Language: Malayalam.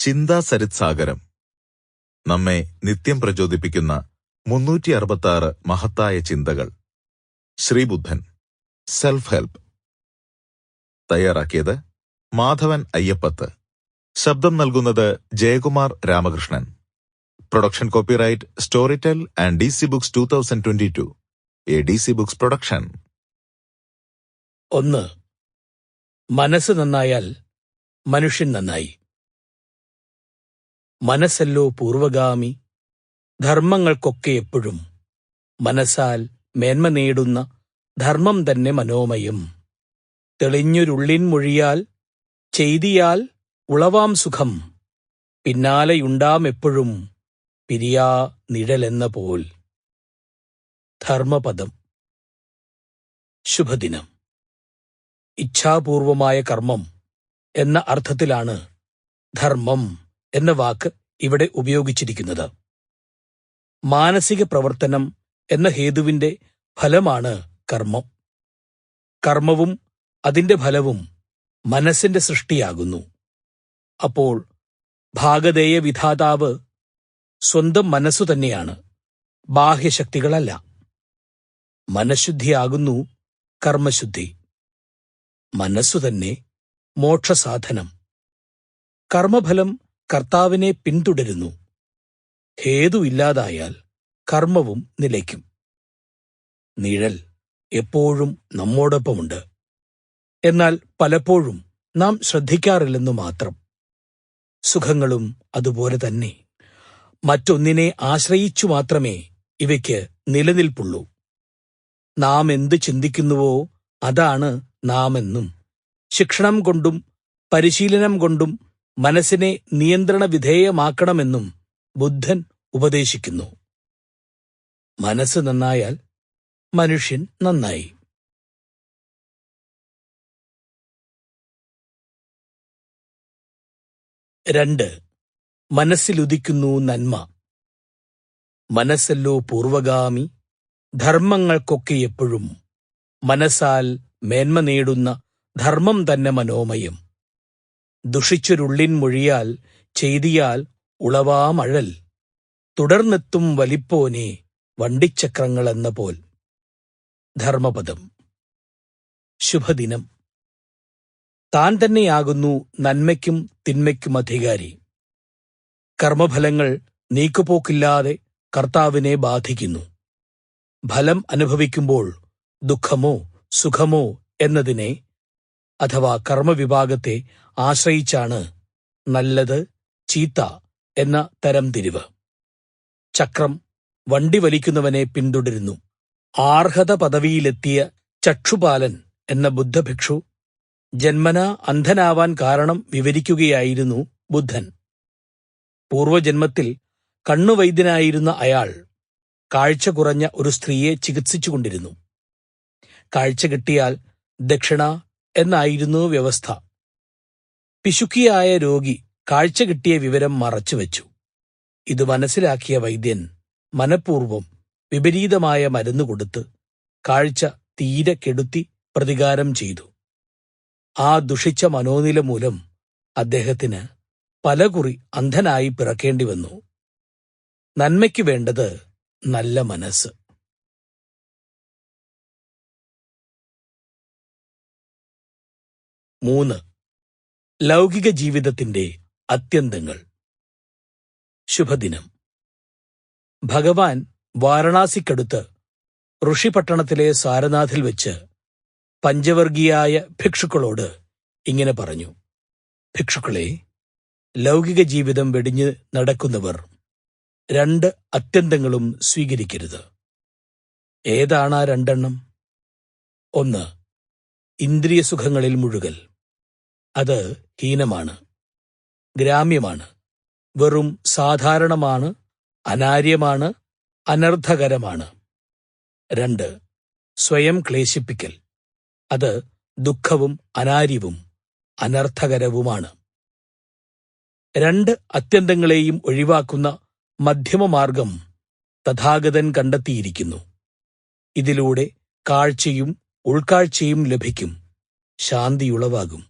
ചിന്താസരിത്സാഗരം. നമ്മെ നിത്യം പ്രചോദിപ്പിക്കുന്ന മുന്നൂറ്റി അറുപത്തി മഹത്തായ ചിന്തകൾ. ശ്രീബുദ്ധൻ സെൽഫ് ഹെൽപ്പ് തയ്യാറാക്കിയത് മാധവൻ അയ്യപ്പത്ത്. ശബ്ദം നൽകുന്നത് Jayakumar Ramakrishnan. Production copyright tell and D C books two thousand twenty two A D C books production ഒന്ന് മനസ്സ് നന്നായാൽ മനുഷ്യൻ നന്നായി. മനസ്സല്ലോ പൂർവഗാമി ധർമ്മങ്ങൾക്കൊക്കെ എപ്പോഴും മനസ്സാൽ മേന്മ നേടുന്ന ധർമ്മം തന്നെ മനോമയം. തെളിഞ്ഞൊരുള്ളിൻ മൊഴിയാൽ ചെയ്തിയാൽ ഉളവാം സുഖം. പിന്നാലെയുണ്ടാം എപ്പോഴും പിരിയാ നിഴലെന്ന പോൽ. ധർമ്മപദം. ശുഭദിനം. ഇച്ഛാപൂർവമായ കർമ്മം എന്ന അർത്ഥത്തിലാണ് ധർമ്മം. എന്ന വാക്ക് ഇവിടെ ഉപയോഗിച്ചിരിക്കുന്നത്. മാനസിക പ്രവർത്തനം എന്ന ഹേതുവിന്റെ ഫലമാണ് കർമ്മം. കർമ്മവും അതിന്റെ ഫലവും മനസ്സിന്റെ സൃഷ്ടിയാകുന്നു. അപ്പോൾ ഭാഗധേയ വിധാതാവ് സ്വന്തം മനസ്സു തന്നെയാണ് ബാഹ്യശക്തികളല്ല. മനഃശുദ്ധിയാകുന്നു കർമ്മശുദ്ധി. മനസ്സു തന്നെ മോക്ഷസാധനം. കർമ്മഫലം കർത്താവിനെ പിന്തുടരുന്നു. ഹേതു ഇല്ലാതായാൽ കർമ്മവും നിലയ്ക്കും. നിഴൽ എപ്പോഴും നമ്മോടൊപ്പമുണ്ട്. എന്നാൽ പലപ്പോഴും നാം ശ്രദ്ധിക്കാറില്ലെന്നു മാത്രം. സുഖങ്ങളും അതുപോലെ തന്നെ. മറ്റൊന്നിനെ ആശ്രയിച്ചു മാത്രമേ ഇവയ്ക്ക് നിലനിൽപ്പുള്ളൂ. നാം എന്ത് ചിന്തിക്കുന്നുവോ അതാണ് നാമെന്നും. ശിക്ഷണം കൊണ്ടും പരിശീലനം കൊണ്ടും മനസ്സിനെ നിയന്ത്രണ വിധേയമാക്കണമെന്നും ബുദ്ധൻ ഉപദേശിക്കുന്നു. മനസ്സ് നന്നായാൽ മനുഷ്യൻ നന്നായി. രണ്ട്. മനസ്സിലുദിക്കുന്നു നന്മ. മനസ്സല്ലോ പൂർവഗാമി ധർമ്മങ്ങൾക്കൊക്കെ എപ്പോഴും മനസ്സാൽ മേന്മ നേടുന്ന ധർമ്മം തന്നെ മനോമയം. ദുഷിച്ചൊരുള്ളിൻ മൊഴിയാൽ ചെയ്തിയാൽ ഉളവാമഴൽ തുടർന്നെത്തും വലിപ്പോനെ വണ്ടിച്ചക്രങ്ങളെന്ന പോൽ ധർമ്മപദം. ശുഭദിനം. താൻ തന്നെയാകുന്നു നന്മയ്ക്കും തിന്മയ്ക്കും അധികാരി. കർമ്മഫലങ്ങൾ നീക്കുപോക്കില്ലാതെ കർത്താവിനെ ബാധിക്കുന്നു. ഫലം അനുഭവിക്കുമ്പോൾ ദുഃഖമോ സുഖമോ എന്നതിനെ അഥവാ കർമ്മവിഭാഗത്തെ ആശ്രയിച്ചാണ് നല്ലത് ചീത്ത എന്ന തരംതിരിവ് ചക്രം വണ്ടി വലിക്കുന്നവനെ പിന്തുടരുന്നു. ആർഹത പദവിയിലെത്തിയ ചക്ഷുപാലൻ എന്ന ബുദ്ധഭിക്ഷു ജന്മന അന്ധനാവാൻ കാരണം വിവരിക്കുകയായിരുന്നു ബുദ്ധൻ. പൂർവജന്മത്തിൽ കണ്ണുവൈദ്യനായിരുന്ന അയാൾ കാഴ്ച കുറഞ്ഞ ഒരു സ്ത്രീയെ ചികിത്സിച്ചുകൊണ്ടിരുന്നു. കാഴ്ച കിട്ടിയാൽ ദക്ഷിണ എന്നായിരുന്നു വ്യവസ്ഥ. പിശുക്കിയായ രോഗി കാഴ്ച കിട്ടിയ വിവരം മറച്ചുവെച്ചു. ഇത് മനസ്സിലാക്കിയ വൈദ്യൻ മനഃപൂർവം വിപരീതമായ മരുന്ന് കൊടുത്ത് കാഴ്ച തീരെ കെടുത്തി പ്രതികാരം ചെയ്തു. ആ ദുഷിച്ച മനോനില മൂലം അദ്ദേഹത്തിന് പലകുറി അന്ധനായി പിറക്കേണ്ടി വന്നു. നന്മയ്ക്ക് വേണ്ടത് നല്ല മനസ്സ്. മൂന്ന് ലൗകിക ജീവിതത്തിന്റെ അത്യന്തങ്ങൾ. ശുഭദിനം. ഭഗവാൻ വാരണാസിക്കടുത്ത് ഋഷിപട്ടണത്തിലെ സാരനാഥിൽ വെച്ച് പഞ്ചവർഗീയായ ഭിക്ഷുക്കളോട് ഇങ്ങനെ പറഞ്ഞു. ഭിക്ഷുക്കളെ ലൗകിക ജീവിതം വെടിഞ്ഞ് നടക്കുന്നവർ രണ്ട് അത്യന്തങ്ങളും സ്വീകരിക്കരുത്. ഏതാണ് ആ രണ്ടെണ്ണം? ഒന്ന് ഇന്ദ്രിയസുഖങ്ങളിൽ മുഴുകൽ. അത് ഹീനമാണ് ഗ്രാമ്യമാണ് വെറും സാധാരണമാണ് അനാര്യമാണ് അനർത്ഥകരമാണ്. രണ്ട് സ്വയം ക്ലേശിപ്പിക്കൽ. അത് ദുഃഖവും അനാര്യവും അനർത്ഥകരവുമാണ്. രണ്ട് അത്യന്തങ്ങളെയും ഒഴിവാക്കുന്ന മധ്യമമാർഗം തഥാഗതൻ കണ്ടെത്തിയിരിക്കുന്നു. ഇതിലൂടെ കാഴ്ചയും ഉൾക്കാഴ്ചയും ലഭിക്കും ശാന്തിയുളവാകും.